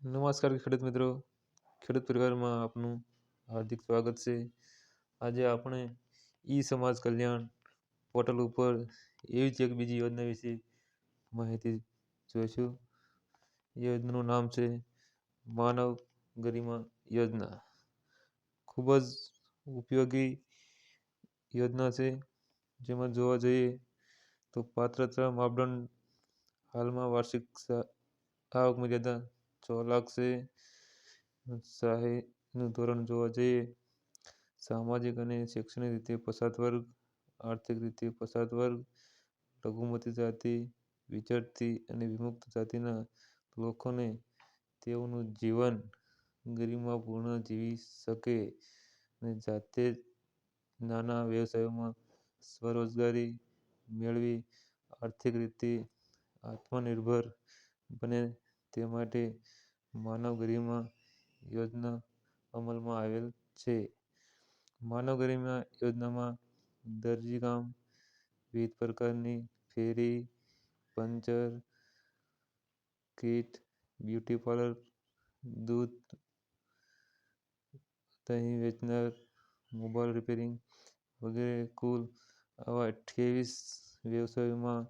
નમસ્કાર ખેડૂત મિત્રો. ખેડૂત પરિવારમાં આપનું હાર્દિક સ્વાગત છે. આજે આપણે ઈ સમાજ કલ્યાણ પોર્ટલ ઉપર એવી જ એક બીજી યોજના વિશે માહિતી જોઈશું. યોજનાનું નામ છે માનવ ગરિમા યોજના. ખૂબ જ ઉપયોગી યોજના છે. જેમાં જોવા જઈએ તો પાત્રતા માપદંડ હાલમાં વાર્ષિક આવક મર્યાદા છ. લાગશે સહાયનું ધોરણ જોવા જઈએ, સામાજિક અને શૈક્ષણિક રીતે પછાત વર્ગ, આર્થિક રીતે પછાત વર્ગ, લઘુમતી જાતિ વિચરતી અને વિમુક્ત જાતિના લોકોને તેઓનું જીવન ગરિમાપૂર્ણ જીવી શકે અને જાતે જ નાના વ્યવસાયોમાં સ્વરોજગારી મેળવી આર્થિક રીતે આત્મનિર્ભર બને તે માટે માનવ ગરિમા યોજના અમલમાં આવેલ છે. માનવ ગરિમા યોજનામાં દરજીકામ, વિવિધ પ્રકારની ફેરી, પંચર, કીટ, બ્યુટી પાર્લર, દૂધ, દહીં વેચનાર, મોબાઈલ રિપેરિંગ વગેરે કુલ આવા અઠ્યાવીસ વ્યવસાયોમાં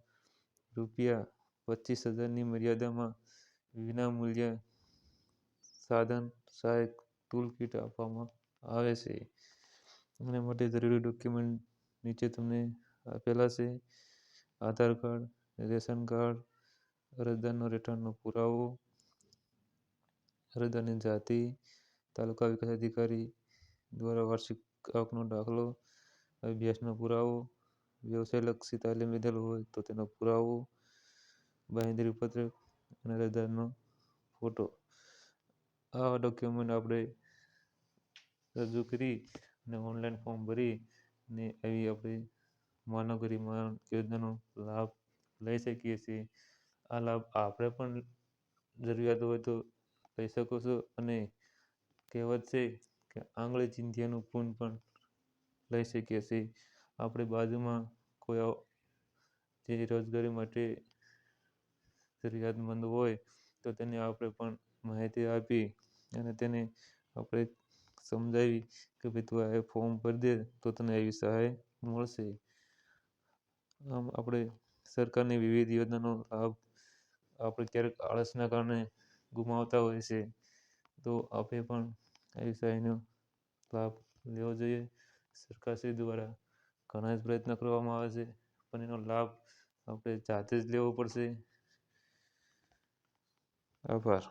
રૂપિયા પચીસ હજારની મર્યાદામાં વિનામૂલ્યે સાધન સહાયક ટૂલ કીટ આપવામાં આવે છે. એના માટે જરૂરી ડોક્યુમેન્ટ નીચે તમને આપેલા છે. આધાર કાર્ડ, રેશન કાર્ડ, અરજદારનો રિટર્નનો પુરાવો, અરજદારની જાતિ, તાલુકા વિકાસ અધિકારી દ્વારા વાર્ષિક આવકનો દાખલો, અભ્યાસનો પુરાવો વ્યવસાયલક્ષી તાલીમ લીધેલ હોય તો તેનો પુરાવો બાંહેધરી પત્રક અને અરજદારનો ફોટો. આવા ડોક્યુમેન્ટ આપણે રજૂ કરી અને ઓનલાઈન ફોર્મ ભરી ને આવી આપણે માનવ યોજનાનો લાભ લઈ શકીએ છીએ. આ લાભ આપણે પણ જરૂરિયાત હોય તો લઈ શકો છો અને કહેવત છે કે આંગળી ચિંધિયાનું પૂન પણ લઈ શકીએ છીએ. આપણે બાજુમાં કોઈ જે રોજગારી માટે જરૂરિયાતમંદ હોય તો તેને આપણે પણ માહિતી આપી અને તેને આપણે સમજાવી કે ભાઈ તું આ ફોર્મ ભરી દે તો તને એવી સહાય મળશે. આમ આપણે સરકારની વિવિધ યોજનાનો લાભ આપણે ક્યારેક આળસના કારણે ગુમાવતા હોય છે, તો આપણે પણ એવી સહાયનો લાભ લેવો જોઈએ. સરકારશ્રી દ્વારા ઘણા જ પ્રયત્ન કરવામાં આવે છે, પણ એનો લાભ આપણે જાતે જ લેવો પડશે. આભાર.